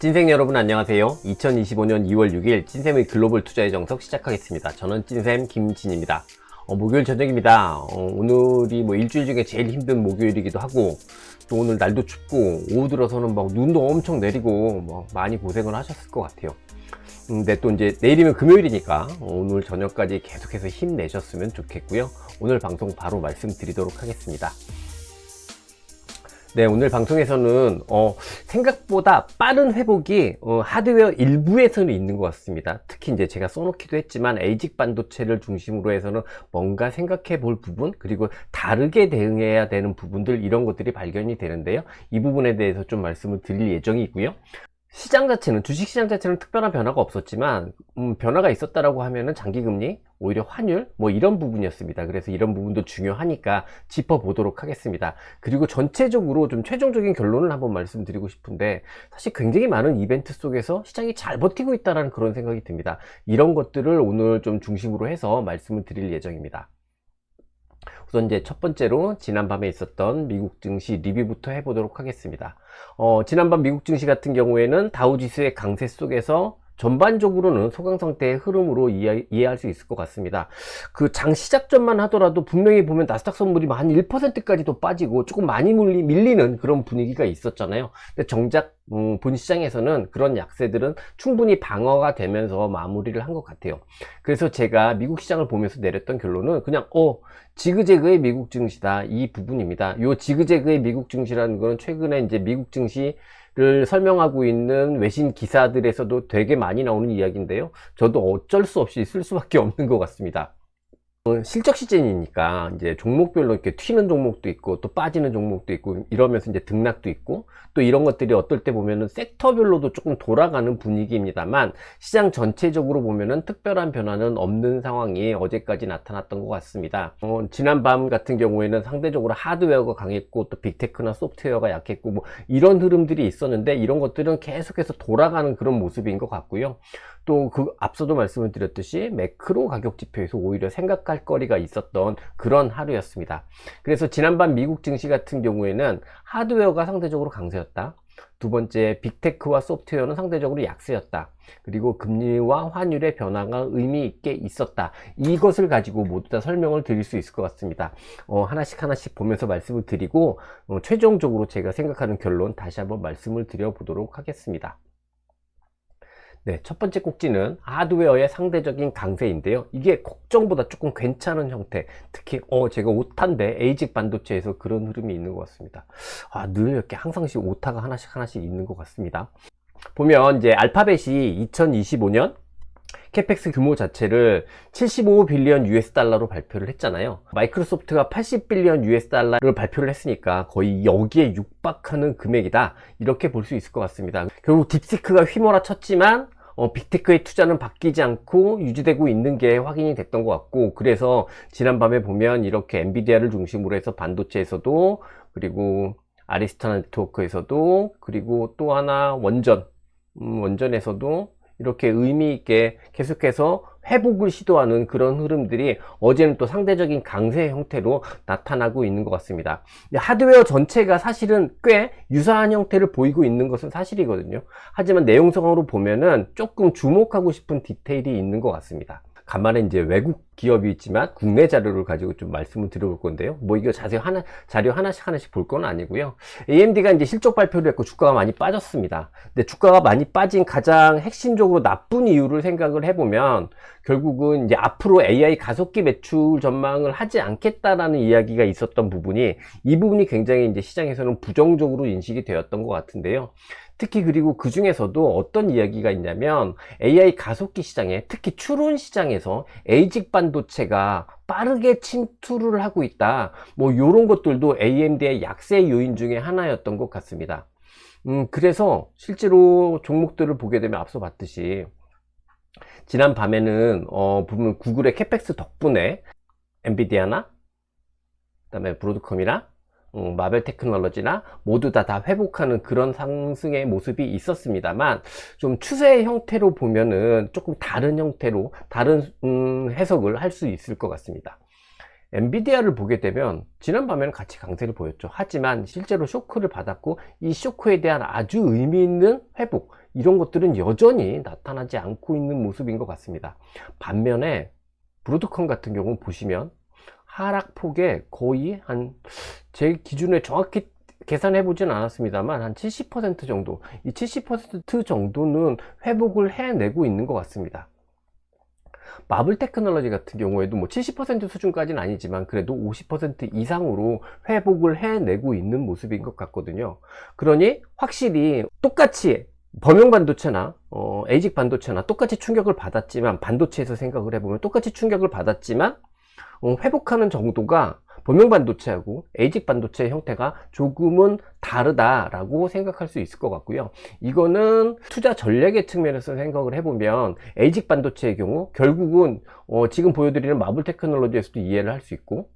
찐생 여러분 안녕하세요. 2025년 2월 6일 찐쌤의 글로벌 투자의 정석 시작하겠습니다. 저는 찐쌤 김진입니다. 어, 목요일 저녁입니다. 어, 오늘이 뭐 일주일 중에 제일 힘든 목요일이기도 하고 또 오늘 날도 춥고 오후 들어서는 막 눈도 엄청 내리고 뭐 많이 고생을 하셨을 것 같아요. 음, 근데 또 이제 내일이면 금요일이니까 오늘 저녁까지 계속해서 힘내셨으면 좋겠고요. 오늘 방송 바로 말씀드리도록 하겠습니다. 네, 오늘 방송에서는 어, 생각보다 빠른 회복이 어, 하드웨어 일부에서는 있는 것 같습니다. 특히 이제 제가 써놓기도 했지만 에이직 반도체를 중심으로 해서는 뭔가 생각해 볼 부분 그리고 다르게 대응해야 되는 부분들 이런 것들이 발견이 되는데요. 이 부분에 대해서 좀 말씀을 드릴 예정이고요. 시장 자체는 주식 시장 자체는 특별한 변화가 없었지만 음, 변화가 있었다라고 하면은 장기 금리 오히려 환율 뭐 이런 부분이었습니다. 그래서 이런 부분도 중요하니까 짚어보도록 하겠습니다. 그리고 전체적으로 좀 최종적인 결론을 한번 말씀드리고 싶은데 사실 굉장히 많은 이벤트 속에서 시장이 잘 버티고 있다는 그런 생각이 듭니다. 이런 것들을 오늘 좀 중심으로 해서 말씀을 드릴 예정입니다 우선 이제 첫 번째로 지난밤에 있었던 미국 증시 리뷰부터 해보도록 하겠습니다. 어, 지난밤 미국 증시 같은 경우에는 다우지수의 강세 속에서 전반적으로는 소강 상태의 흐름으로 이해, 이해 할 수 있을 것 같습니다. 그 장 시작 전만 하더라도 분명히 보면 나스닥 선물이 한 1%까지 도 빠지고 조금 많이 밀리, 밀리는 그런 분위기가 있었잖아요. 근데 정작 음, 본 시장에서는 그런 약세들은 충분히 방어가 되면서 마무리를 한 것 같아요. 그래서 제가 미국 시장을 보면서 내렸던 결론은 그냥 어 지그재그의 미국 증시다 이 부분입니다. 요 지그재그의 미국 증시라는 거는 최근에 이제 미국 증시 를 설명하고 있는 외신 기사들에서도 되게 많이 나오는 이야기인데요. 저도 어쩔 수 없이 쓸 수밖에 없는 것 같습니다. 어, 실적 시즌이니까 이제 종목별로 이렇게 튀는 종목도 있고 또 빠지는 종목도 있고 이러면서 이제 등락도 있고 또 이런 것들이 어떨 때 보면은 섹터별로도 조금 돌아가는 분위기입니다만 시장 전체적으로 보면은 특별한 변화는 없는 상황이 어제까지 나타났던 것 같습니다. 어, 지난 밤 같은 경우에는 상대적으로 하드웨어가 강했고 또 빅테크나 소프트웨어가 약했고 뭐 이런 흐름들이 있었는데 이런 것들은 계속해서 돌아가는 그런 모습인 것 같고요. 또 그 앞서도 말씀을 드렸듯이 매크로 가격 지표에서 오히려 생각할 거리가 있었던 그런 하루였습니다. 그래서 지난밤 미국 증시 같은 경우에는 하드웨어가 상대적으로 강세였다. 두 번째 빅테크와 소프트웨어는 상대적으로 약세였다. 그리고 금리와 환율의 변화가 의미 있게 있었다. 이것을 가지고 모두 다 설명을 드릴 수 있을 것 같습니다. 어, 하나씩 하나씩 보면서 말씀을 드리고 어, 최종적으로 제가 생각하는 결론 다시 한번 말씀을 드려 보도록 하겠습니다. 네, 첫 번째 꼭지는 하드웨어의 상대적인 강세인데요. 이게 걱정보다 조금 괜찮은 형태. 특히 어 제가 오타인데 에이직 반도체에서 그런 흐름이 있는 것 같습니다. 아, 늘 이렇게 항상씩 오타가 하나씩 하나씩 있는 것 같습니다. 보면 이제 알파벳이 2025년 캐펙스 규모 자체를 75 빌리언 US 달러로 발표를 했잖아요. 마이크로소프트가 80 빌리언 US 달러를 발표를 했으니까 거의 여기에 육박하는 금액이다. 이렇게 볼 수 있을 것 같습니다. 결국 딥시크가 휘몰아 쳤지만 어, 빅테크의 투자는 바뀌지 않고 유지되고 있는 게 확인이 됐던 것 같고 그래서 지난밤에 보면 이렇게 엔비디아를 중심으로 해서 반도체에서도 그리고 아리스타 네트워크에서도 그리고 또 하나 원전 음, 원전에서도 이렇게 의미 있게 계속해서 회복을 시도하는 그런 흐름들이 어제는 또 상대적인 강세 형태로 나타나고 있는 것 같습니다. 하드웨어 전체가 사실은 꽤 유사한 형태를 보이고 있는 것은 사실이거든요. 하지만 내용상으로 보면은 조금 주목하고 싶은 디테일이 있는 것 같습니다. 간만에 이제 외국 기업이 있지만 국내 자료를 가지고 좀 말씀을 드려볼 건데요. 뭐 이거 자세히 하나, 자료 하나씩 하나씩 볼 건 아니고요. AMD가 이제 실적 발표를 했고 주가가 많이 빠졌습니다. 근데 주가가 많이 빠진 가장 핵심적으로 나쁜 이유를 생각을 해보면 결국은 이제 앞으로 AI 가속기 매출 전망을 하지 않겠다라는 이야기가 있었던 부분이 이 부분이 굉장히 이제 시장에서는 부정적으로 인식이 되었던 것 같은데요. 특히 그리고 그 중에서도 어떤 이야기가 있냐면 AI 가속기 시장에 특히 추론 시장에서 에이직 반도체가 빠르게 침투를 하고 있다. 뭐 이런 것들도 AMD의 약세 요인 중에 하나였던 것 같습니다. 음, 그래서 실제로 종목들을 보게 되면 앞서 봤듯이 지난 밤에는 어, 보면 구글의 캐펙스 덕분에 엔비디아나 그 다음에 브로드컴이나 음, 마벨 테크놀로지나 모두 다 다 회복하는 그런 상승의 모습이 있었습니다만 좀 추세의 형태로 보면은 조금 다른 형태로 다른 음, 해석을 할 수 있을 것 같습니다. 엔비디아를 보게 되면 지난 밤에는 같이 강세를 보였죠. 하지만 실제로 쇼크를 받았고 이 쇼크에 대한 아주 의미 있는 회복 이런 것들은 여전히 나타나지 않고 있는 모습인 것 같습니다. 반면에 브로드컴 같은 경우는 보시면 하락폭에 거의 한 제 기준에 정확히 계산해 보진 않았습니다만 한 70% 정도 이 70% 정도는 회복을 해내고 있는 것 같습니다. 마블 테크놀로지 같은 경우에도 뭐 70% 수준까지는 아니지만 그래도 50% 이상으로 회복을 해내고 있는 모습인 것 같거든요. 그러니 확실히 똑같이 범용 반도체나 어, 에이직 반도체나 똑같이 충격을 받았지만 반도체에서 생각을 해보면 똑같이 충격을 받았지만 어, 회복하는 정도가 범용 반도체하고 에이직 반도체의 형태가 조금은 다르다라고 생각할 수 있을 것 같고요. 이거는 투자 전략의 측면에서 생각을 해보면 에이직 반도체의 경우 결국은 어, 지금 보여드리는 마블 테크놀로지에서도 이해를 할 수 있고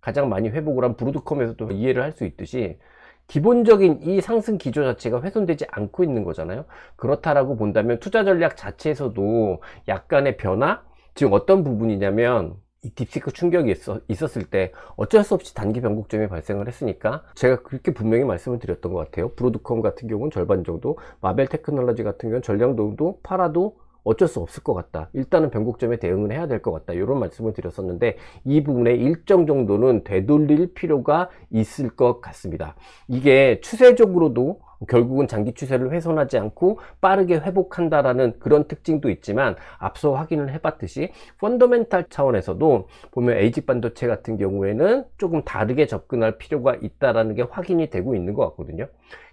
가장 많이 회복을 한 브루드컴에서도 이해를 할 수 있듯이 기본적인 이 상승 기조 자체가 훼손되지 않고 있는 거잖아요. 그렇다라고 본다면 투자 전략 자체에서도 약간의 변화, 즉 어떤 부분이냐면 이 딥시크 충격이 있어, 있었 을 때 어쩔 수 없이 단기 변곡점이 발생을 했으니까 제가 그렇게 분명히 말씀을 드렸던 것 같아요. 브로드컴 같은 경우는 절반 정도, 마벨 테크놀로지 같은 경우는 전량 정도 팔아도 어쩔 수 없을 것 같다. 일단은 변곡점에 대응을 해야 될 것 같다. 이런 말씀을 드렸었는데 이 부분에 일정 정도는 되돌릴 필요가 있을 것 같습니다. 이게 추세적으로도 결국은 장기 추세를 훼손하지 않고 빠르게 회복한다라는 그런 특징도 있지만 앞서 확인을 해봤듯이 펀더멘탈 차원에서도 보면 에이직 반도체 같은 경우에는 조금 다르게 접근할 필요가 있다라는 게 확인이 되고 있는 것 같거든요.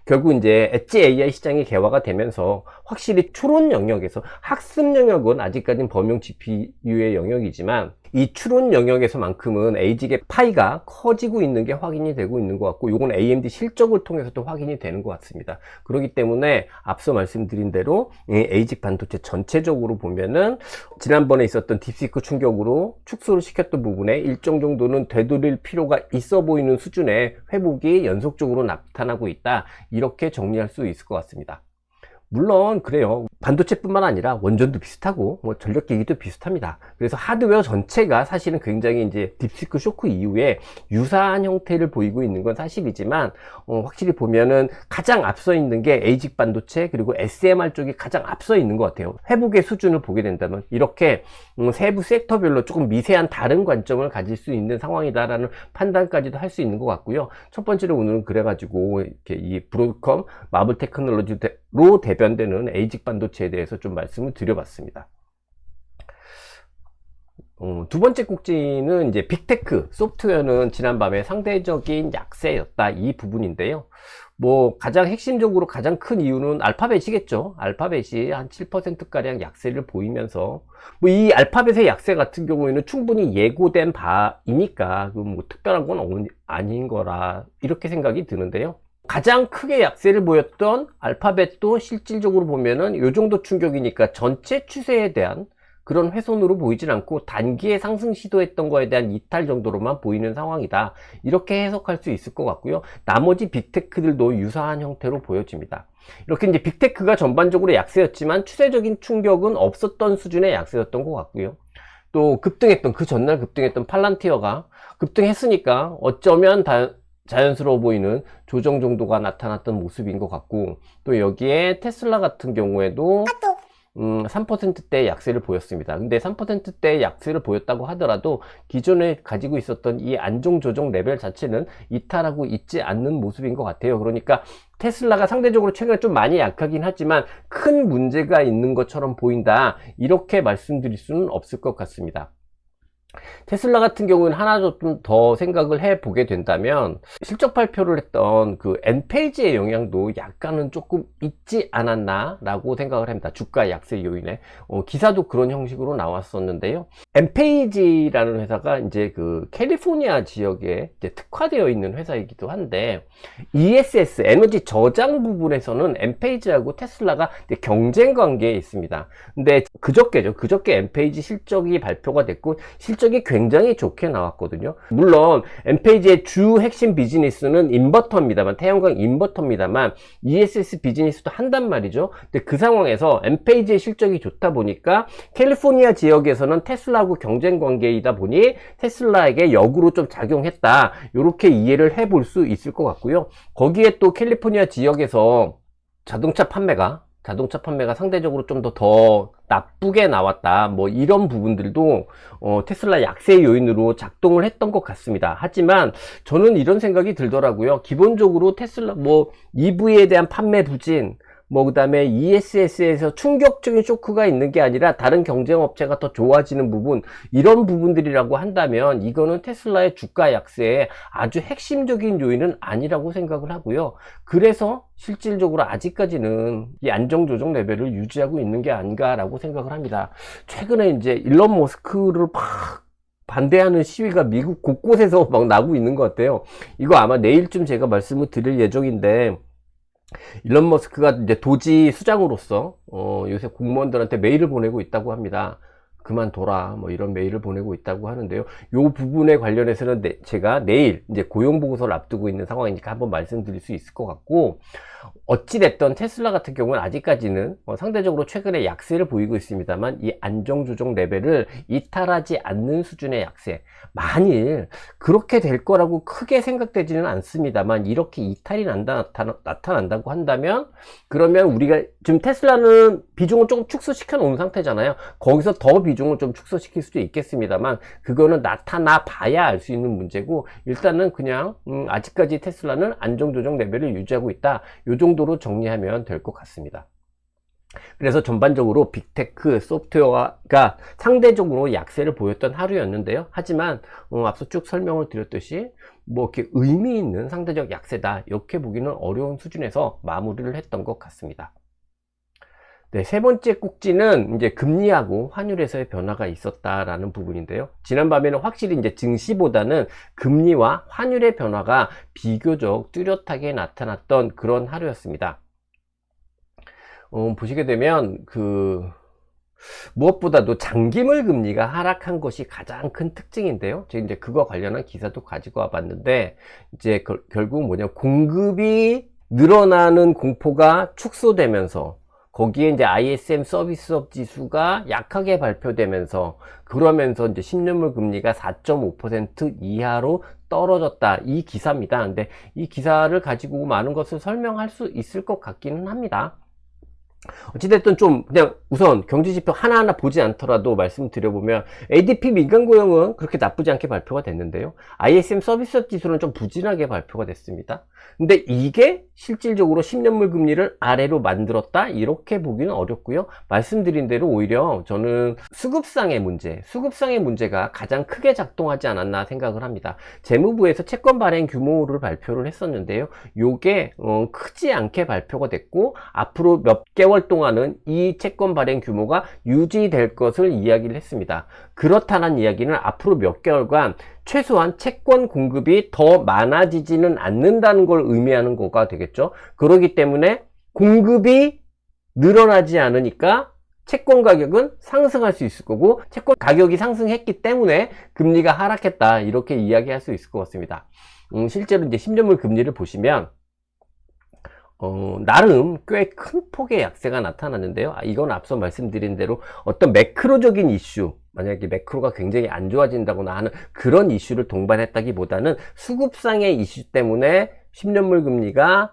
결국 이제 엣지 AI 시장이 개화가 되면서 확실히 추론 영역에서 학습 영역은 아직까지는 범용 GPU의 영역이지만 이 추론 영역에서만큼은 에이직의 파이가 커지고 있는 게 확인이 되고 있는 것 같고 이건 AMD 실적을 통해서도 확인이 되는 것 같습니다. 그렇기 때문에 앞서 말씀드린 대로 에이직 반도체 전체적으로 보면은 지난번에 있었던 딥시크 충격으로 축소를 시켰던 부분에 일정 정도는 되돌릴 필요가 있어 보이는 수준의 회복이 연속적으로 나타나고 있다. 이렇게 정리할 수 있을 것 같습니다. 물론 그래요. 반도체뿐만 아니라 원전도 비슷하고 뭐 전력기기도 비슷합니다. 그래서 하드웨어 전체가 사실은 굉장히 이제 딥시크 쇼크 이후에 유사한 형태를 보이고 있는 건 사실이지만 어, 확실히 보면은 가장 앞서 있는 게 에이직 반도체 그리고 SMR 쪽이 가장 앞서 있는 것 같아요. 회복의 수준을 보게 된다면 이렇게 음, 세부 섹터별로 조금 미세한 다른 관점을 가질 수 있는 상황이다라는 판단까지도 할 수 있는 것 같고요. 첫 번째로 오늘은 그래가지고 이렇게 이 브로드컴 마블 테크놀로지로 대변 변되는 에이직 반도체에 대해서 좀 말씀을 드려봤습니다. 어, 두 번째 꼭지는 이제 빅테크 소프트웨어는 지난밤에 상대적인 약세였다 이 부분인데요. 뭐 가장 핵심적으로 가장 큰 이유는 알파벳이겠죠. 알파벳이 한 7% 가량 약세를 보이면서 뭐 이 알파벳의 약세 같은 경우에는 충분히 예고된 바이니까 뭐 특별한 건 아닌 거라 이렇게 생각이 드는데요. 가장 크게 약세를 보였던 알파벳도 실질적으로 보면은 이 정도 충격이니까 전체 추세에 대한 그런 훼손으로 보이진 않고 단기에 상승 시도했던 거에 대한 이탈 정도로만 보이는 상황이다. 이렇게 해석할 수 있을 것 같고요. 나머지 빅테크들도 유사한 형태로 보여집니다. 이렇게 이제 빅테크가 전반적으로 약세였지만 추세적인 충격은 없었던 수준의 약세였던 것 같고요. 또 급등했던 그 전날 급등했던 팔란티어가 급등했으니까 어쩌면 다 자연스러워 보이는 조정 정도가 나타났던 모습인 것 같고 또 여기에 테슬라 같은 경우에도 음, 3%대 약세를 보였습니다. 근데 3%대 약세를 보였다고 하더라도 기존에 가지고 있었던 이 안정 조정 레벨 자체는 이탈하고 있지 않는 모습인 것 같아요. 그러니까 테슬라가 상대적으로 최근에 좀 많이 약하긴 하지만 큰 문제가 있는 것처럼 보인다. 이렇게 말씀드릴 수는 없을 것 같습니다. 테슬라 같은 경우는 하나 좀 더 생각을 해 보게 된다면 실적 발표를 했던 그 엔페이지의 영향도 약간은 조금 있지 않았나 라고 생각을 합니다. 주가 약세 요인에. 어, 기사도 그런 형식으로 나왔었는데요. 엔페이지라는 회사가 이제 그 캘리포니아 지역에 특화되어 있는 회사이기도 한데 ESS 에너지 저장 부분에서는 엔페이지하고 테슬라가 경쟁 관계에 있습니다. 근데 그저께죠. 그저께 엔페이지 실적이 발표가 됐고 실적 이 굉장히 좋게 나왔거든요. 물론 엠페이지의 주 핵심 비즈니스는 인버터입니다만 태양광 인버터입니다만 ESS 비즈니스도 한단 말이죠. 근데 그 상황에서 엠페이지의 실적이 좋다 보니까 캘리포니아 지역에서는 테슬라하고 경쟁 관계이다 보니 테슬라에게 역으로 좀 작용했다. 이렇게 이해를 해볼 수 있을 것 같고요. 거기에 또 캘리포니아 지역에서 자동차 판매가 자동차 판매가 상대적으로 좀 더 더 나쁘게 나왔다. 뭐 이런 부분들도 어, 테슬라 약세 요인으로 작동을 했던 것 같습니다. 하지만 저는 이런 생각이 들더라고요. 기본적으로 테슬라 뭐 EV에 대한 판매 부진 뭐 그다음에 ESS에서 충격적인 쇼크가 있는 게 아니라 다른 경쟁 업체가 더 좋아지는 부분 이런 부분들이라고 한다면 이거는 테슬라의 주가 약세에 아주 핵심적인 요인은 아니라고 생각을 하고요. 그래서 실질적으로 아직까지는 이 안정 조정 레벨을 유지하고 있는 게 아닌가라고 생각을 합니다. 최근에 이제 일론 머스크를 막 반대하는 시위가 미국 곳곳에서 막 나고 있는 것 같아요. 이거 아마 내일쯤 제가 말씀을 드릴 예정인데 일론 머스크가 이제 도지 수장으로서 어, 요새 공무원들한테 메일을 보내고 있다고 합니다. 그만둬라 뭐 이런 메일을 보내고 있다고 하는데요. 요 부분에 관련해서는 내- 제가 내일 이제 고용 보고서를 앞두고 있는 상황이니까 한번 말씀드릴 수 있을 것 같고 어찌됐던 테슬라 같은 경우는 아직까지는 어, 상대적으로 최근에 약세를 보이고 있습니다만 이 안정 조정 레벨을 이탈하지 않는 수준의 약세. 만일 그렇게 될 거라고 크게 생각되지는 않습니다만 이렇게 이탈이 난다 나타나, 난다고 한다면 그러면 우리가 지금 테슬라는 비중을 조금 축소시켜 놓은 상태잖아요. 거기서 더 비중을 좀 축소시킬 수도 있겠습니다만 그거는 나타나 봐야 알 수 있는 문제고 일단은 그냥 음, 아직까지 테슬라는 안정 조정 레벨을 유지하고 있다 요 정도로 정리하면 될 것 같습니다 그래서 전반적으로 빅테크 소프트웨어가 상대적으로 약세를 보였던 하루였는데요. 하지만 어, 앞서 쭉 설명을 드렸듯이 뭐 이렇게 의미 있는 상대적 약세다 이렇게 보기는 어려운 수준에서 마무리를 했던 것 같습니다. 네, 세 번째 꼭지는 이제 금리하고 환율에서의 변화가 있었다라는 부분인데요. 지난밤에는 확실히 이제 증시보다는 금리와 환율의 변화가 비교적 뚜렷하게 나타났던 그런 하루였습니다. 어, 보시게 되면 그 무엇보다도 장기물 금리가 하락한 것이 가장 큰 특징인데요. 제가 이제 그거 관련한 기사도 가지고 와봤는데 이제 결, 결국 뭐냐 공급이 늘어나는 공포가 축소되면서 거기에 이제 ISM 서비스업 지수가 약하게 발표되면서 그러면서 이제 10년물 금리가 4.5% 이하로 떨어졌다 이 기사입니다. 근데 이 기사를 가지고 많은 것을 설명할 수 있을 것 같기는 합니다. 어찌됐든 좀 그냥 우선 경제지표 하나하나 보지 않더라도 말씀드려보면 ADP 민간 고용은 그렇게 나쁘지 않게 발표가 됐는데요. ISM 서비스업 지수는 좀 부진하게 발표가 됐습니다. 근데 이게 실질적으로 10년물 금리를 아래로 만들었다 이렇게 보기는 어렵고요. 말씀드린 대로 오히려 저는 수급상의 문제, 수급상의 문제가 가장 크게 작동하지 않았나 생각을 합니다. 재무부에서 채권 발행 규모를 발표를 했었는데요. 요게 어, 크지 않게 발표가 됐고 앞으로 몇 개월 동안은 이 채권 발행 규모가 유지될 것을 이야기를 했습니다. 그렇다는 이야기는 앞으로 몇 개월간 최소한 채권 공급이 더 많아지지는 않는다는 걸 의미하는 거가 되겠죠. 그렇기 때문에 공급이 늘어나지 않으니까 채권 가격은 상승할 수 있을 거고 채권 가격이 상승했기 때문에 금리가 하락했다 이렇게 이야기할 수 있을 것 같습니다. 음, 실제로 이제 10년물 금리를 보시면 어, 나름 꽤 큰 폭의 약세가 나타났는데요. 아, 이건 앞서 말씀드린 대로 어떤 매크로적인 이슈, 만약에 매크로가 굉장히 안 좋아진다거나 하는 그런 이슈를 동반했다기보다는 수급상의 이슈 때문에 10년물 금리가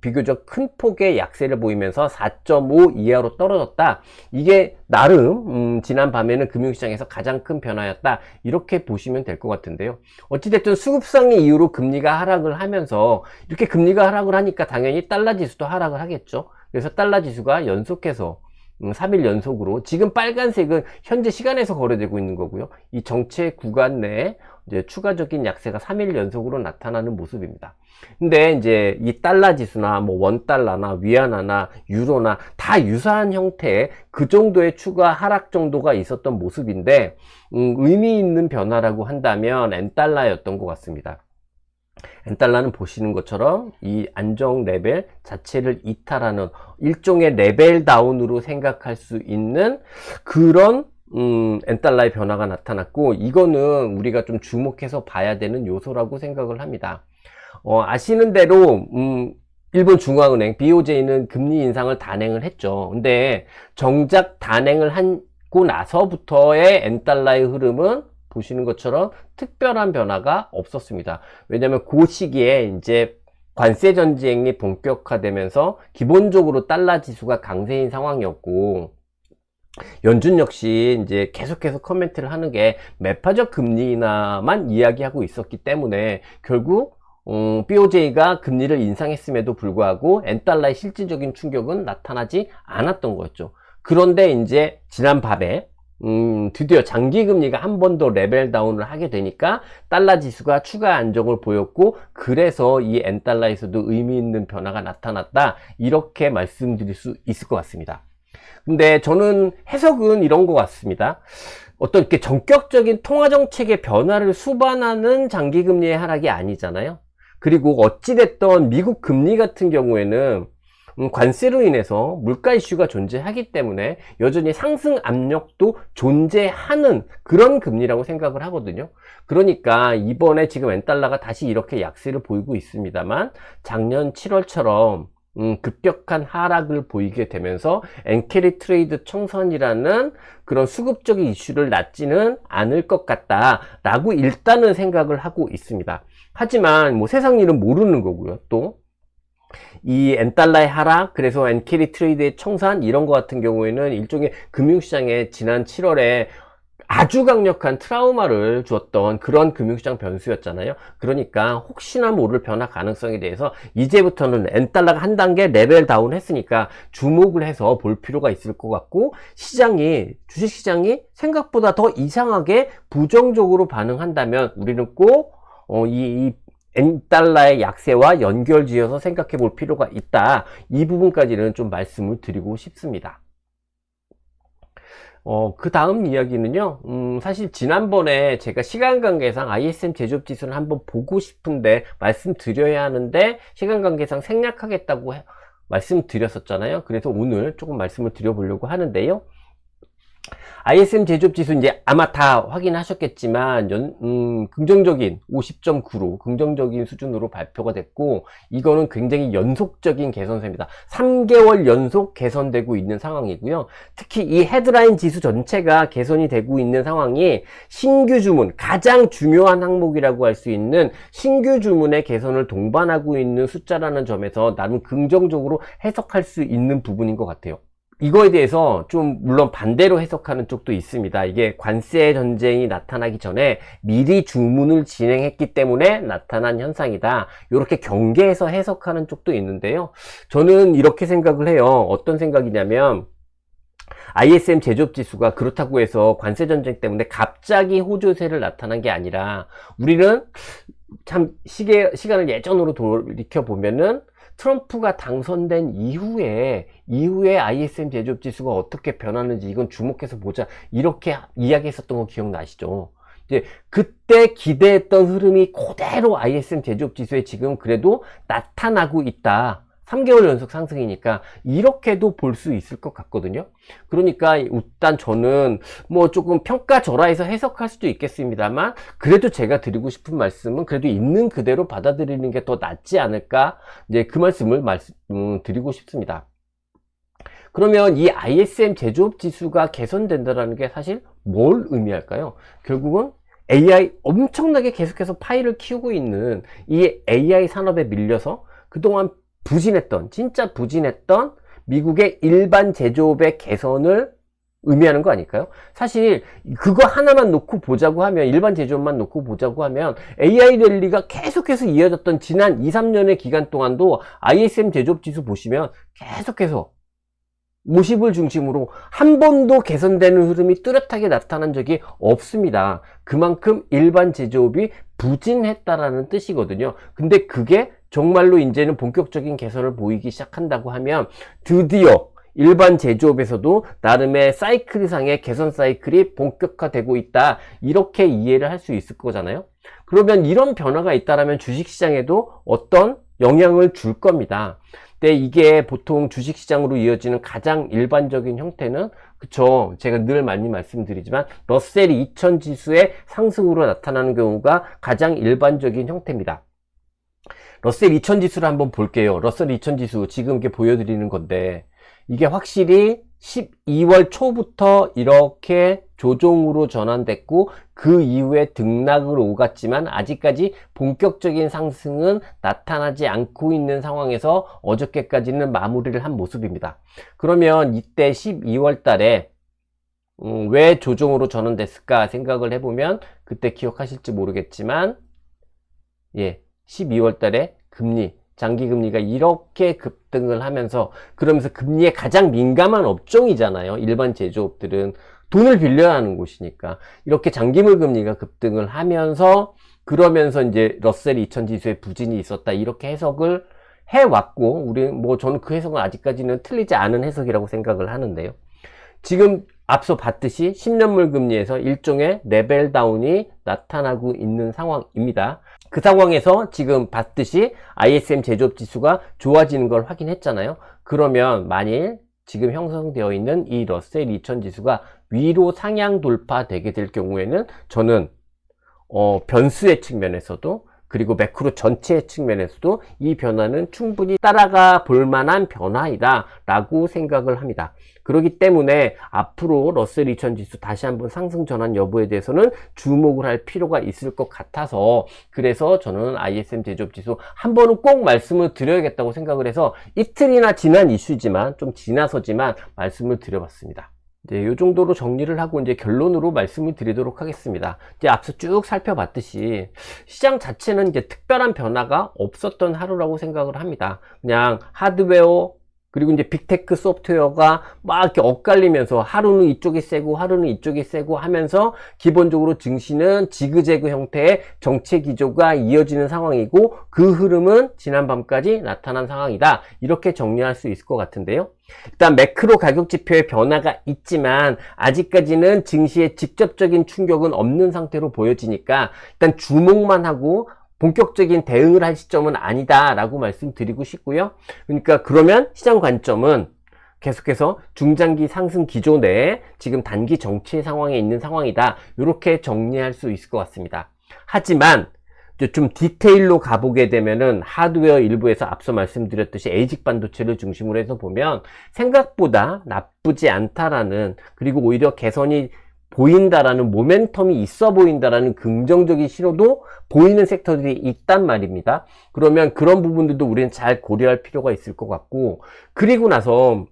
비교적 큰 폭의 약세를 보이면서 4.5 이하로 떨어졌다. 이게 나름 음, 지난 밤에는 금융시장에서 가장 큰 변화였다. 이렇게 보시면 될 것 같은데요. 어찌됐든 수급상의 이유로 금리가 하락을 하면서 이렇게 금리가 하락을 하니까 당연히 달러 지수도 하락을 하겠죠. 그래서 달러 지수가 연속해서 음, 3일 연속으로 지금 빨간색은 현재 시간에서 거래되고 있는 거고요. 이 정체 구간 내에 이제 추가적인 약세가 3일 연속으로 나타나는 모습입니다. 근데 이제 이 달러 지수나 뭐 원달러나 위안화나 유로나 다 유사한 형태의 그 정도의 추가 하락 정도가 있었던 모습인데 음, 의미 있는 변화라고 한다면 엔달러였던 것 같습니다. 엔달러는 보시는 것처럼 이 안정 레벨 자체를 이탈하는 일종의 레벨 다운으로 생각할 수 있는 그런 음, 엔달러의 변화가 나타났고 이거는 우리가 좀 주목해서 봐야 되는 요소라고 생각을 합니다. 어, 아시는 대로 음, 일본 중앙은행 BOJ는 금리 인상을 단행을 했죠. 근데 정작 단행을 하고 나서부터의 엔달러의 흐름은 보시는 것처럼 특별한 변화가 없었습니다. 왜냐하면 그 시기에 이제 관세 전쟁이 본격화되면서 기본적으로 달러 지수가 강세인 상황이었고 연준 역시 이제 계속해서 코멘트를 하는 게 매파적 금리 인하만 이야기하고 있었기 때문에 결국 음, BOJ가 금리를 인상했음에도 불구하고 엔달러의 실질적인 충격은 나타나지 않았던 거였죠. 그런데 이제 지난 밤에 음, 드디어 장기 금리가 한 번 더 레벨 다운을 하게 되니까 달러 지수가 추가 안정을 보였고 그래서 이 엔달러에서도 의미 있는 변화가 나타났다 이렇게 말씀드릴 수 있을 것 같습니다. 근데 저는 해석은 이런 것 같습니다. 어떤 이렇게 전격적인 통화 정책의 변화를 수반하는 장기 금리의 하락이 아니잖아요. 그리고 어찌됐던 미국 금리 같은 경우에는 음, 관세로 인해서 물가 이슈가 존재하기 때문에 여전히 상승 압력도 존재하는 그런 금리라고 생각을 하거든요. 그러니까 이번에 지금 엔달러가 다시 이렇게 약세를 보이고 있습니다만 작년 7월처럼 음, 급격한 하락을 보이게 되면서 엔캐리 트레이드 청산이라는 그런 수급적인 이슈를 낳지는 않을 것 같다라고 일단은 생각을 하고 있습니다. 하지만 뭐 세상 일은 모르는 거고요. 또 이 엔달러의 하락, 그래서 엔캐리 트레이드의 청산 이런 것 같은 경우에는 일종의 금융시장에 지난 7월에 아주 강력한 트라우마를 주었던 그런 금융시장 변수였잖아요. 그러니까 혹시나 모를 변화 가능성에 대해서 이제부터는 엔달러가 한 단계 레벨 다운 했으니까 주목을 해서 볼 필요가 있을 것 같고 시장이 주식시장이 생각보다 더 이상하게 부정적으로 반응한다면 우리는 꼭 어, 이, 이 엔달러의 약세와 연결지어서 생각해 볼 필요가 있다. 이 부분까지는 좀 말씀을 드리고 싶습니다. 어, 그 다음 이야기는요, 음, 사실 지난번에 제가 시간 관계상 ISM 제조업 지수를 한번 보고 싶은데 말씀드려야 하는데 시간 관계상 생략하겠다고 해- 말씀드렸었잖아요. 그래서 오늘 조금 말씀을 드려보려고 하는데요. ISM 제조업 지수 이제 아마 다 확인하셨겠지만 연, 음, 긍정적인 50.9로 긍정적인 수준으로 발표가 됐고 이거는 굉장히 연속적인 개선세입니다. 3개월 연속 개선되고 있는 상황이고요. 특히 이 헤드라인 지수 전체가 개선이 되고 있는 상황이 신규 주문 가장 중요한 항목이라고 할 수 있는 신규 주문의 개선을 동반하고 있는 숫자라는 점에서 나름 긍정적으로 해석할 수 있는 부분인 것 같아요. 이거에 대해서 좀 물론 반대로 해석하는 쪽도 있습니다. 이게 관세 전쟁이 나타나기 전에 미리 주문을 진행했기 때문에 나타난 현상이다. 이렇게 경계해서 해석하는 쪽도 있는데요. 저는 이렇게 생각을 해요. 어떤 생각이냐면 ISM 제조업 지수가 그렇다고 해서 관세 전쟁 때문에 갑자기 호조세를 나타난 게 아니라 우리는 참 시계, 시간을 예전으로 돌이켜 보면은 트럼프가 당선된 이후에 이후에 ISM 제조업 지수가 어떻게 변하는지 이건 주목해서 보자 이렇게 이야기했었던 거 기억나시죠? 이제 그때 기대했던 흐름이 그대로 ISM 제조업 지수에 지금 그래도 나타나고 있다. 3개월 연속 상승이니까 이렇게도 볼 수 있을 것 같거든요. 그러니까 일단 저는 뭐 조금 평가절하해서 해석할 수도 있겠습니다만 그래도 제가 드리고 싶은 말씀은 그래도 있는 그대로 받아들이는 게 더 낫지 않을까 이제 그 말씀을 말씀 음, 드리고 싶습니다. 그러면 이 ISM 제조업 지수가 개선된다는 게 사실 뭘 의미할까요? 결국은 AI 엄청나게 계속해서 파일을 키우고 있는 이 AI 산업에 밀려서 그동안 부진했던 진짜 부진했던 미국의 일반 제조업의 개선을 의미하는 거 아닐까요? 사실 그거 하나만 놓고 보자고 하면 일반 제조업만 놓고 보자고 하면 AI 랠리가 계속해서 이어졌던 지난 2, 3년의 기간 동안도 ISM 제조업 지수 보시면 계속해서 50을 중심으로 한 번도 개선되는 흐름이 뚜렷하게 나타난 적이 없습니다. 그만큼 일반 제조업이 부진했다라는 뜻이거든요. 근데 그게 정말로 이제는 본격적인 개선을 보이기 시작한다고 하면 드디어 일반 제조업에서도 나름의 사이클상의 개선 사이클이 본격화되고 있다. 이렇게 이해를 할 수 있을 거잖아요. 그러면 이런 변화가 있다라면 주식시장에도 어떤 영향을 줄 겁니다. 근데 이게 보통 주식시장으로 이어지는 가장 일반적인 형태는 그쵸 제가 늘 많이 말씀드리지만 러셀 2000 지수의 상승으로 나타나는 경우가 가장 일반적인 형태입니다. 러셀 2000 지수를 한번 볼게요. 러셀 2000 지수 지금 이렇게 보여드리는 건데 이게 확실히 12월 초부터 이렇게 조종으로 전환됐고 그 이후에 등락을 오갔지만 아직까지 본격적인 상승은 나타나지 않고 있는 상황에서 어저께까지는 마무리를 한 모습입니다. 그러면 이때 12월 달에 음, 왜 조종으로 전환됐을까 생각을 해보면 그때 기억하실지 모르겠지만 예, 12월 달에 금리 장기 금리가 이렇게 급등을 하면서 그러면서 금리에 가장 민감한 업종이잖아요. 일반 제조업들은 돈을 빌려야 하는 곳이니까 이렇게 장기물 금리가 급등을 하면서 그러면서 이제 러셀 2000 지수에 부진이 있었다 이렇게 해석을 해 왔고 우리 뭐 저는 그 해석은 아직까지는 틀리지 않은 해석이라고 생각을 하는데요. 지금 앞서 봤듯이 10년물 금리에서 일종의 레벨 다운이 나타나고 있는 상황입니다. 그 상황에서 지금 봤듯이 ISM 제조업 지수가 좋아지는 걸 확인했잖아요. 그러면 만일 지금 형성되어 있는 이 러셀 2000 지수가 위로 상향 돌파되게 될 경우에는 저는 어, 변수의 측면에서도 그리고 매크로 전체의 측면에서도 이 변화는 충분히 따라가 볼 만한 변화이다 라고 생각을 합니다. 그렇기 때문에 앞으로 러셀 2000 지수 다시 한번 상승 전환 여부에 대해서는 주목을 할 필요가 있을 것 같아서 그래서 저는 ISM 제조업 지수 한 번은 꼭 말씀을 드려야겠다고 생각을 해서 이틀이나 지난 이슈지만 좀 지나서지만 말씀을 드려봤습니다. 이제 이 정도로 정리를 하고 이제 결론으로 말씀을 드리도록 하겠습니다. 이제 앞서 쭉 살펴봤듯이 시장 자체는 이제 특별한 변화가 없었던 하루라고 생각을 합니다. 그냥 하드웨어 그리고 이제 빅테크 소프트웨어가 막 이렇게 엇갈리면서 하루는 이쪽이 세고 하루는 이쪽이 세고 하면서 기본적으로 증시는 지그재그 형태의 정체 기조가 이어지는 상황이고 그 흐름은 지난밤까지 나타난 상황이다. 이렇게 정리할 수 있을 것 같은데요. 일단 매크로 가격 지표의 변화가 있지만 아직까지는 증시에 직접적인 충격은 없는 상태로 보여지니까 일단 주목만 하고 본격적인 대응을 할 시점은 아니다 라고 말씀드리고 싶고요. 그러니까 그러면 시장 관점은 계속해서 중장기 상승 기조 내에 지금 단기 정체 상황에 있는 상황이다. 이렇게 정리할 수 있을 것 같습니다. 하지만 좀 디테일로 가보게 되면은 하드웨어 일부에서 앞서 말씀드렸듯이 에이직 반도체를 중심으로 해서 보면 생각보다 나쁘지 않다라는 그리고 오히려 개선이 보인다라는 모멘텀이 있어 보인다라는 긍정적인 신호도 보이는 섹터들이 있단 말입니다. 그러면 그런 부분들도 우리는 잘 고려할 필요가 있을 것 같고 그리고 나서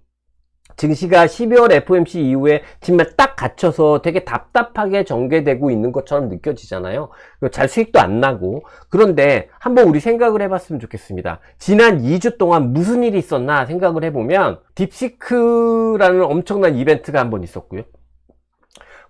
증시가 12월 FOMC 이후에 정말 딱 갇혀서 되게 답답하게 전개되고 있는 것처럼 느껴지잖아요. 잘 수익도 안 나고. 그런데 한번 우리 생각을 해봤으면 좋겠습니다. 지난 2주 동안 무슨 일이 있었나 생각을 해보면 딥시크라는 엄청난 이벤트가 한번 있었고요.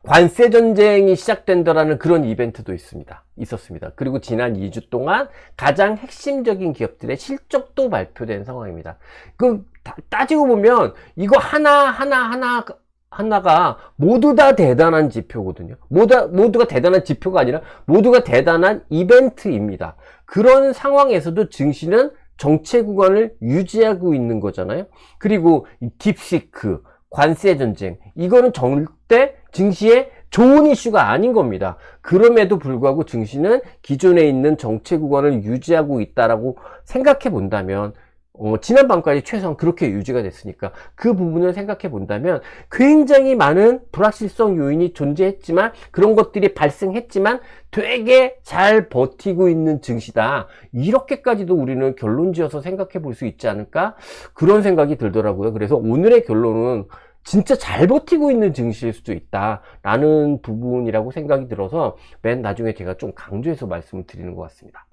관세 전쟁이 시작된다라는 그런 이벤트도 있습니다. 있었습니다. 그리고 지난 2주 동안 가장 핵심적인 기업들의 실적도 발표된 상황입니다. 그 따지고 보면 이거 하나 하나 하나 하나가 모두 다 대단한 지표거든요. 모두, 모두가 대단한 지표가 아니라 모두가 대단한 이벤트입니다. 그런 상황에서도 증시는 정체 구간을 유지하고 있는 거잖아요. 그리고 딥시크, 관세 전쟁, 이거는 절 대 증시에 좋은 이슈가 아닌 겁니다. 그럼에도 불구하고 증시는 기존에 있는 정체 구간을 유지하고 있다라고 생각해 본다면 어, 지난 밤까지 최소한 그렇게 유지가 됐으니까 그 부분을 생각해 본다면 굉장히 많은 불확실성 요인이 존재했지만 그런 것들이 발생했지만 되게 잘 버티고 있는 증시다. 이렇게까지도 우리는 결론 지어서 생각해 볼 수 있지 않을까? 그런 생각이 들더라고요. 그래서 오늘의 결론은 진짜 잘 버티고 있는 증시일 수도 있다라는 부분이라고 생각이 들어서 맨 나중에 제가 좀 강조해서 말씀을 드리는 것 같습니다.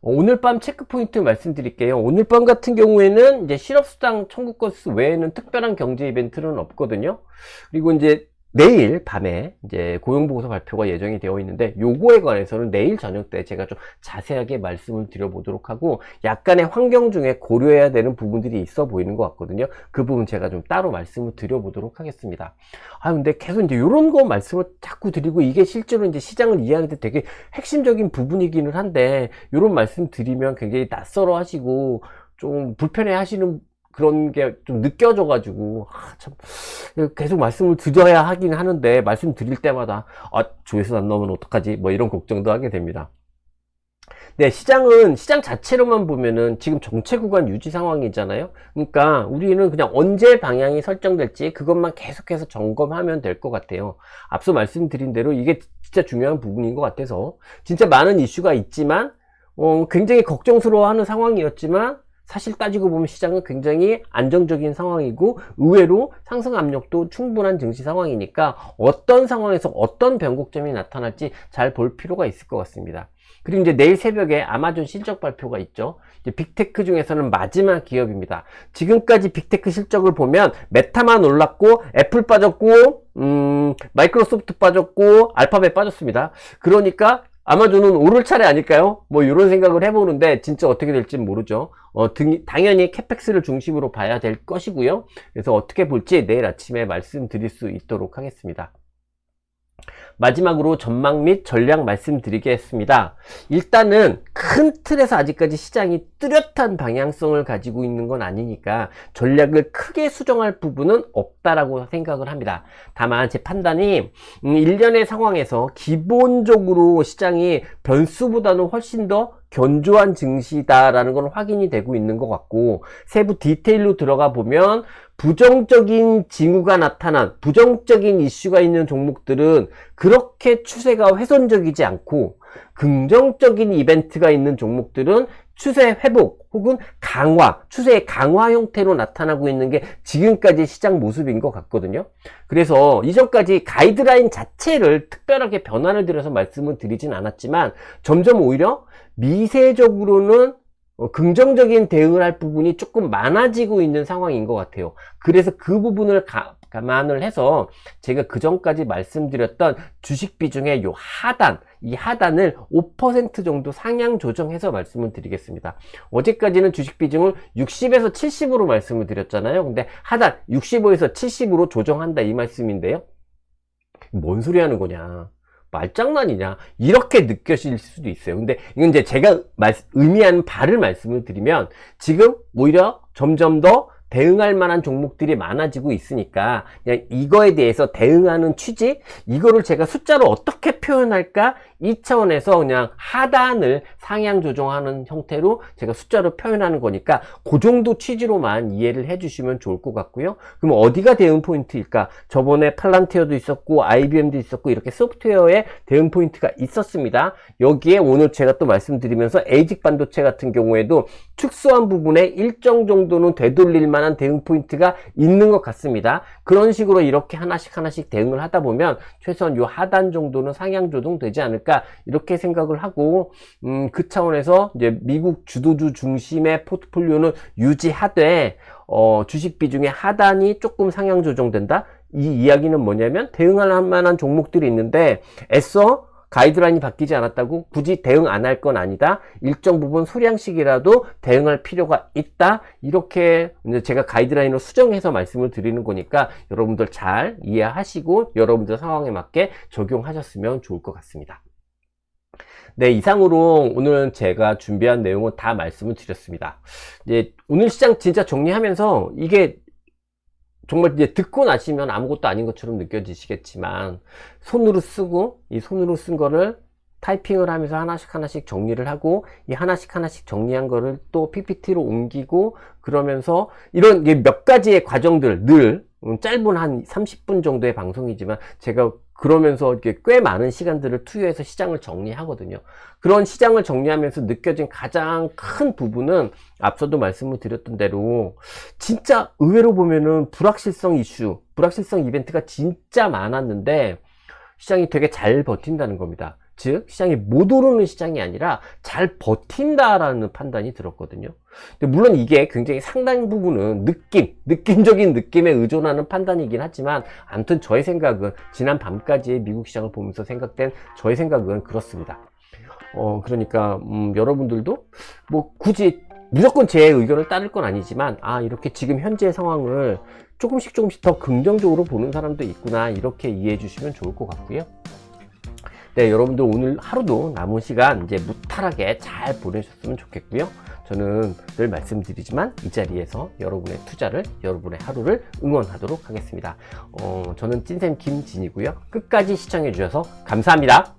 어, 오늘 밤 체크 포인트 말씀드릴게요. 오늘 밤 같은 경우에는 이제 실업수당 청구 건수 외에는 특별한 경제 이벤트는 없거든요. 그리고 이제 내일 밤에 이제 고용보고서 발표가 예정이 되어 있는데 요거에 관해서는 내일 저녁 때 제가 좀 자세하게 말씀을 드려보도록 하고 약간의 환경 중에 고려해야 되는 부분들이 있어 보이는 것 같거든요. 그 부분 제가 좀 따로 말씀을 드려보도록 하겠습니다. 아 근데 계속 이제 이런 거 말씀을 자꾸 드리고 이게 실제로 이제 시장을 이해하는데 되게 핵심적인 부분이기는 한데 이런 말씀 드리면 굉장히 낯설어 하시고 좀 불편해 하시는 그런 게 좀 느껴져가지고 아, 참 계속 말씀을 드려야 하긴 하는데 말씀 드릴 때마다 아 조회수 안 나오면 어떡하지 뭐 이런 걱정도 하게 됩니다. 네, 시장은 시장 자체로만 보면은 지금 정체 구간 유지 상황이잖아요. 그러니까 우리는 그냥 언제 방향이 설정될지 그것만 계속해서 점검하면 될 것 같아요. 앞서 말씀드린 대로 이게 진짜 중요한 부분인 것 같아서 진짜 많은 이슈가 있지만 어, 굉장히 걱정스러워하는 상황이었지만 사실 따지고 보면 시장은 굉장히 안정적인 상황이고 의외로 상승 압력도 충분한 증시 상황이니까 어떤 상황에서 어떤 변곡점이 나타날지 잘 볼 필요가 있을 것 같습니다. 그리고 이제 내일 새벽에 아마존 실적 발표가 있죠. 빅테크 중에서는 마지막 기업입니다. 지금까지 빅테크 실적을 보면 메타만 올랐고 애플 빠졌고 음, 마이크로소프트 빠졌고 알파벳 빠졌습니다. 그러니까 아마존은 오를 차례 아닐까요? 뭐 이런 생각을 해보는데 진짜 어떻게 될지 모르죠. 어, 등, 당연히 캐펙스를 중심으로 봐야 될 것이고요. 그래서 어떻게 볼지 내일 아침에 말씀드릴 수 있도록 하겠습니다. 마지막으로 전망 및 전략 말씀드리겠습니다. 일단은 큰 틀에서 아직까지 시장이 뚜렷한 방향성을 가지고 있는 건 아니니까 전략을 크게 수정할 부분은 없다라고 생각을 합니다. 다만 제 판단이 음, 일련의 상황에서 기본적으로 시장이 변수보다는 훨씬 더 견조한 증시다라는 건 확인이 되고 있는 것 같고 세부 디테일로 들어가 보면 부정적인 징후가 나타난 부정적인 이슈가 있는 종목들은 그렇게 추세가 훼손적이지 않고 긍정적인 이벤트가 있는 종목들은 추세 회복 혹은 강화, 추세의 강화 형태로 나타나고 있는 게 지금까지 시장 모습인 것 같거든요. 그래서 이전까지 가이드라인 자체를 특별하게 변화를 드려서 말씀을 드리진 않았지만 점점 오히려 미세적으로는 어, 긍정적인 대응을 할 부분이 조금 많아지고 있는 상황인 것 같아요. 그래서 그 부분을 가, 감안을 해서 제가 그 전까지 말씀드렸던 주식 비중의 요 하단, 이 하단을 5% 정도 상향 조정해서 말씀을 드리겠습니다. 어제까지는 주식 비중을 60에서 70으로 말씀을 드렸잖아요. 근데 하단 65에서 70으로 조정한다 이 말씀인데요. 뭔 소리 하는 거냐. 말장난이냐? 이렇게 느껴질 수도 있어요. 근데 이건 이제 제가 말, 의미하는 바를 말씀을 드리면 지금 오히려 점점 더 대응할 만한 종목들이 많아지고 있으니까 그냥 이거에 대해서 대응하는 취지? 이거를 제가 숫자로 어떻게 표현할까? 이 차원에서 그냥 하단을 상향 조정하는 형태로 제가 숫자로 표현하는 거니까 그 정도 취지로만 이해를 해주시면 좋을 것 같고요. 그럼 어디가 대응 포인트일까? 저번에 팔란티어도 있었고 IBM도 있었고 이렇게 소프트웨어에 대응 포인트가 있었습니다. 여기에 오늘 제가 또 말씀드리면서 에이직 반도체 같은 경우에도 특수한 부분에 일정 정도는 되돌릴 만한 대응 포인트가 있는 것 같습니다. 그런 식으로 이렇게 하나씩 하나씩 대응을 하다 보면 최소한 요 하단 정도는 상향 조정 되지 않을까 이렇게 생각을 하고 음, 그 차원에서 이제 미국 주도주 중심의 포트폴리오는 유지하되 어, 주식 비중의 하단이 조금 상향 조정된다. 이 이야기는 뭐냐면 대응할 만한 종목들이 있는데 애써 가이드라인이 바뀌지 않았다고 굳이 대응 안 할 건 아니다. 일정 부분 소량씩이라도 대응할 필요가 있다. 이렇게 제가 가이드라인을 수정해서 말씀을 드리는 거니까 여러분들 잘 이해하시고 여러분들 상황에 맞게 적용하셨으면 좋을 것 같습니다. 네, 이상으로 오늘 제가 준비한 내용은 다 말씀을 드렸습니다. 이제 오늘 시장 진짜 정리하면서 이게 정말 이제 듣고 나시면 아무것도 아닌 것처럼 느껴지시겠지만 손으로 쓰고 이 손으로 쓴 거를 타이핑을 하면서 하나씩 하나씩 정리를 하고 이 하나씩 하나씩 정리한 거를 또 PPT로 옮기고 그러면서 이런 몇 가지의 과정들 늘 음, 짧은 한 30분 정도의 방송이지만 제가 그러면서 이렇게 꽤 많은 시간들을 투여해서 시장을 정리하거든요. 그런 시장을 정리하면서 느껴진 가장 큰 부분은 앞서도 말씀을 드렸던 대로 진짜 의외로 보면은 불확실성 이슈, 불확실성 이벤트가 진짜 많았는데 시장이 되게 잘 버틴다는 겁니다. 즉 시장이 못 오르는 시장이 아니라 잘 버틴다라는 판단이 들었거든요. 물론 이게 굉장히 상당 부분은 느낌, 느낌적인 느낌에 의존하는 판단이긴 하지만 아무튼 저의 생각은 지난 밤까지의 미국 시장을 보면서 생각된 저의 생각은 그렇습니다. 어 그러니까 음, 여러분들도 뭐 굳이 무조건 제 의견을 따를 건 아니지만 아 이렇게 지금 현재 상황을 조금씩 조금씩 더 긍정적으로 보는 사람도 있구나 이렇게 이해해 주시면 좋을 것 같고요. 네, 여러분들 오늘 하루도 남은 시간 이제 무탈하게 잘 보내셨으면 좋겠고요. 저는 늘 말씀드리지만 이 자리에서 여러분의 투자를, 여러분의 하루를 응원하도록 하겠습니다. 어, 저는 찐쌤 김진이고요. 끝까지 시청해 주셔서 감사합니다.